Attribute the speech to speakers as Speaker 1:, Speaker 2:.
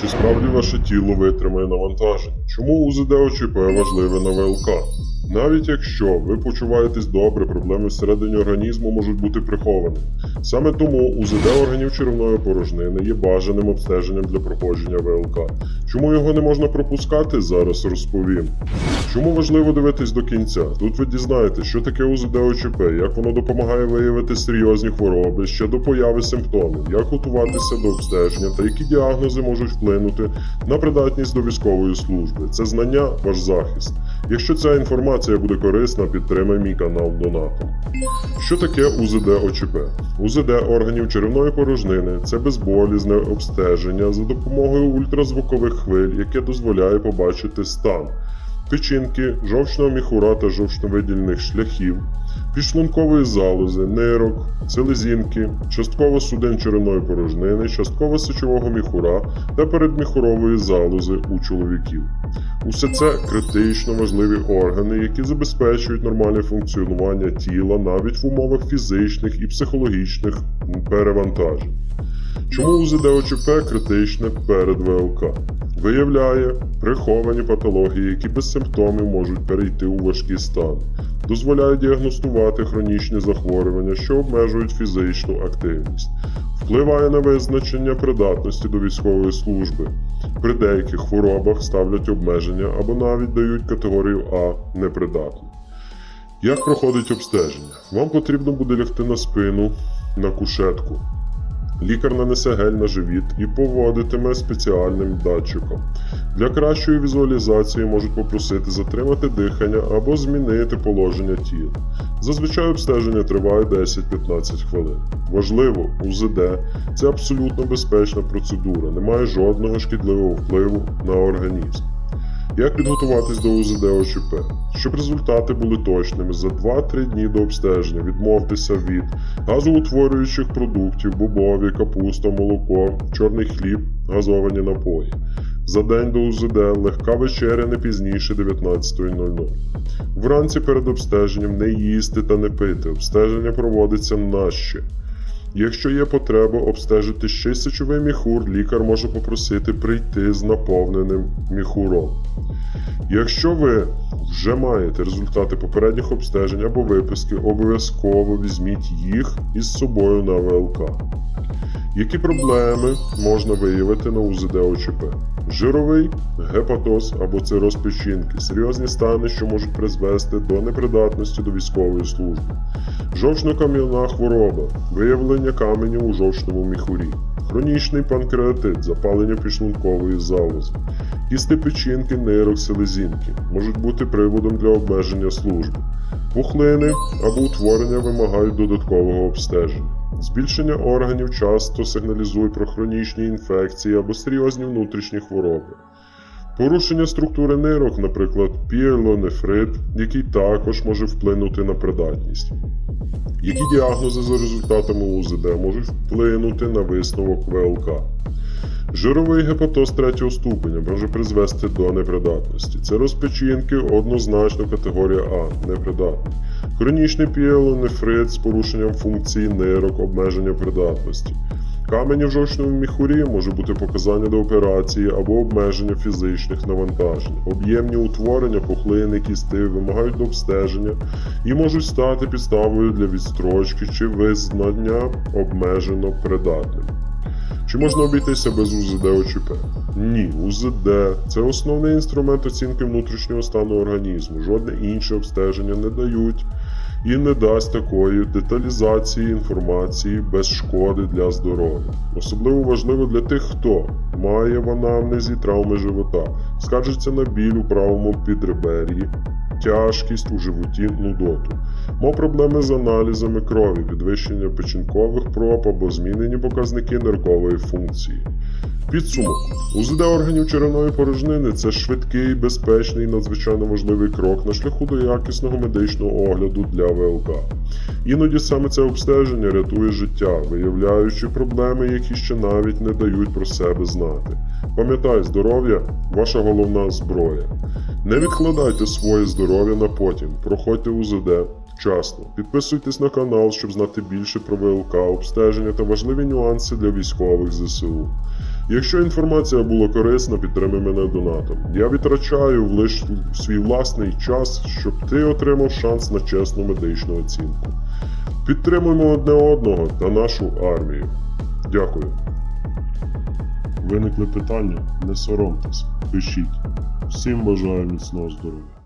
Speaker 1: чи справді ваше тіло витримає навантаження? Чому УЗД ОЧП важливе на ВЛК? Навіть якщо ви почуваєтесь добре, проблеми всередині організму можуть бути приховані. Саме тому УЗД органів черевної порожнини є бажаним обстеженням для проходження ВЛК. Чому його не можна пропускати, зараз розповім. Чому важливо дивитись до кінця? Тут ви дізнаєтесь, що таке УЗД ОЧП, як воно допомагає виявити серйозні хвороби ще до появи симптомів, як готуватися до обстеження та які діагнози можуть вплинути на придатність до військової служби. Це знання ваш захист. Якщо ця інформація буде корисна, підтримай мій канал донатом. Що таке УЗД ОЧП? УЗД органів черевної порожнини це безболізне обстеження за допомогою ультразвукових хвиль, яке дозволяє побачити стан печінки, жовчного міхура та жовчновидільних шляхів, підшлункової залози, нирок, селезінки, частково судин черевної порожнини, частково сечового міхура та передміхурової залози у чоловіків. Усе це критично важливі органи, які забезпечують нормальне функціонування тіла навіть в умовах фізичних і психологічних перевантажень. Чому УЗД ОЧП критичне перед ВЛК? Виявляє приховані патології, які без симптомів можуть перейти у важкий стан, дозволяє діагностувати хронічні захворювання, що обмежують фізичну активність, впливає на визначення придатності до військової служби. При деяких хворобах ставлять обмеження або навіть дають категорію А непридатний. Як проходить обстеження? Вам потрібно буде лягти на спину на кушетку. Лікар нанесе гель на живіт і поводитиме спеціальним датчиком. Для кращої візуалізації можуть попросити затримати дихання або змінити положення тіла. Зазвичай обстеження триває 10-15 хвилин. Важливо, УЗД це абсолютно безпечна процедура, немає жодного шкідливого впливу на організм. Як підготуватись до УЗД ОЧП? Щоб результати були точними, за 2-3 дні до обстеження відмовтеся від газоутворюючих продуктів, бобові, капуста, молоко, чорний хліб, газовані напої. За день до УЗД легка вечеря не пізніше 19.00. Вранці перед обстеженням не їсти та не пити. Обстеження проводиться наще. Якщо є потреба обстежити ще сечовий міхур, лікар може попросити прийти з наповненим міхуром. Якщо ви вже маєте результати попередніх обстежень або виписки, обов'язково візьміть їх із собою на ВЛК. Які проблеми можна виявити на УЗД ОЧП? Жировий, гепатоз або цироз печінки, серйозні стани, що можуть призвести до непридатності до військової служби, жовчно-кам'яна хвороба, виявлення каменів у жовчному міхурі, хронічний панкреатит, запалення підшлункової залози, кісти печінки, нирок, селезінки можуть бути приводом для обмеження служби. Пухлини або утворення вимагають додаткового обстеження. Збільшення органів часто сигналізує про хронічні інфекції або серйозні внутрішні хвороби. Порушення структури нирок, наприклад, піелонефрит, який також може вплинути на придатність. Які діагнози за результатами УЗД можуть вплинути на висновок ВЛК? Жировий гепатоз третього ступеня може призвести до непридатності. Це розпечінки однозначно категорія А непридатний. Хронічний піелонефрит з порушенням функції нирок, обмеження придатності. Камені в жовчному міхурі може бути показання до операції або обмеження фізичних навантажень. Об'ємні утворення, пухлини, кісти вимагають до обстеження і можуть стати підставою для відстрочки чи визнання обмежено придатним. Чи можна обійтися без УЗД ОЧП? Ні, УЗД це основний інструмент оцінки внутрішнього стану організму. Жодне інше обстеження не дають і не дасть такої деталізації інформації без шкоди для здоров'я. Особливо важливо для тих, хто має в анамнезі травми живота, скаржиться на біль у правому підребер'ї, тяжкість у животі, нудоту. Мав проблеми з аналізами крові, підвищення печінкових проб або змінені показники ниркової функції. Підсумок. УЗД органів черевної порожнини це швидкий, безпечний і надзвичайно важливий крок на шляху до якісного медичного огляду для ВЛК. Іноді саме це обстеження рятує життя, виявляючи проблеми, які ще навіть не дають про себе знати. Пам'ятай, здоров'я ваша головна зброя. Не відкладайте своє здоров'я на потім, проходьте УЗД вчасно. Підписуйтесь на канал, щоб знати більше про ВЛК, обстеження та важливі нюанси для військових ЗСУ. Якщо інформація була корисна, підтримай мене донатом. Я відтрачаю лише свій власний час, щоб ти отримав шанс на чесну медичну оцінку. Підтримуємо одне одного та нашу армію. Дякую. Виникли питання? Не соромтесь, пишіть. Всім бажаю міцного здоров'я.